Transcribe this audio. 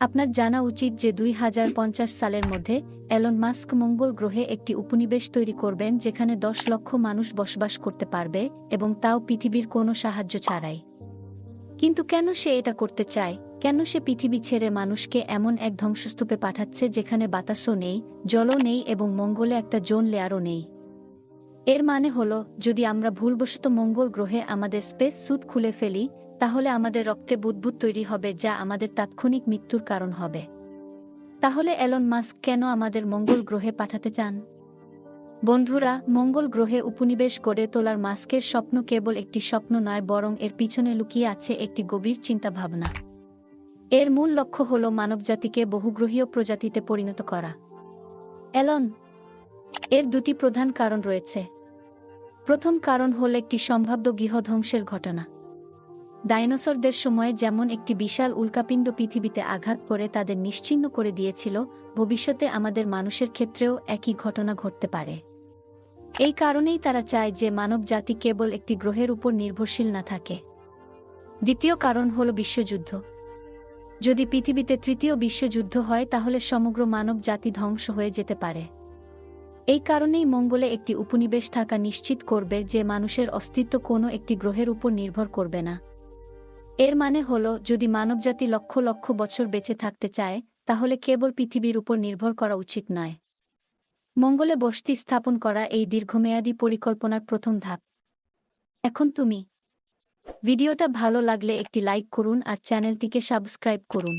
আপনার জানা উচিত যে দুই হাজার পঞ্চাশ সালের মধ্যে এলন মাস্ক মঙ্গল গ্রহে একটি উপনিবেশ তৈরি করবেন যেখানে দশ লক্ষ মানুষ বসবাস করতে পারবে এবং তাও পৃথিবীর কোনো সাহায্য ছাড়াই। কিন্তু কেন সে এটা করতে চায়? কেন সে পৃথিবী ছেড়ে মানুষকে এমন এক ধ্বংসস্তূপে পাঠাচ্ছে যেখানে বাতাসও নেই, জলও নেই এবং মঙ্গলে একটা জোন লেয়ারও নেই? এর মানে হলো, যদি আমরা ভুলবশত মঙ্গল গ্রহে আমাদের স্পেস স্যুট খুলে ফেলি তাহলে আমাদের রক্তে বুদবুদ তৈরি হবে যা আমাদের তাৎক্ষণিক মৃত্যুর কারণ হবে। তাহলে এলন মাস্ক কেন আমাদের মঙ্গল গ্রহে পাঠাতে চান? বন্ধুরা, মঙ্গল গ্রহে উপনিবেশ গড়ে তোলার মাস্কের স্বপ্ন কেবল একটি স্বপ্ন নয়, বরং এর পিছনে লুকিয়ে আছে একটি গভীর চিন্তাভাবনা। এর মূল লক্ষ্য হল মানবজাতিকে বহুগ্রহীয় প্রজাতিতে পরিণত করা। এলন, এর দুটি প্রধান কারণ রয়েছে। প্রথম কারণ হল একটি সম্ভাব্য গৃহধ্বংসের ঘটনা। ডাইনোসরদের সময়ে যেমন একটি বিশাল উল্কাপিণ্ড পৃথিবীতে আঘাত করে তাদের নিশ্চিহ্ন করে দিয়েছিল, ভবিষ্যতে আমাদের মানুষের ক্ষেত্রেও একই ঘটনা ঘটতে পারে। এই কারণেই তারা চায় যে মানব জাতি কেবল একটি গ্রহের উপর নির্ভরশীল না থাকে। দ্বিতীয় কারণ হল বিশ্বযুদ্ধ। যদি পৃথিবীতে তৃতীয় বিশ্বযুদ্ধ হয়, তাহলে সমগ্র মানব জাতি ধ্বংস হয়ে যেতে পারে। এই কারণেই মঙ্গলে একটি উপনিবেশ থাকা নিশ্চিত করবে যে মানুষের অস্তিত্ব কোনো একটি গ্রহের উপর নির্ভর করবে না। এর মানে হল, যদি মানবজাতি লক্ষ লক্ষ বছর বেঁচে থাকতে চায়, তাহলে কেবল পৃথিবীর উপর নির্ভর করা উচিত নয়। মঙ্গলে বসতি স্থাপন করা এই দীর্ঘমেয়াদী পরিকল্পনার প্রথম ধাপ। এখন তুমি। ভিডিওটা ভালো লাগলে একটি লাইক করুন আর চ্যানেলটিকে সাবস্ক্রাইব করুন।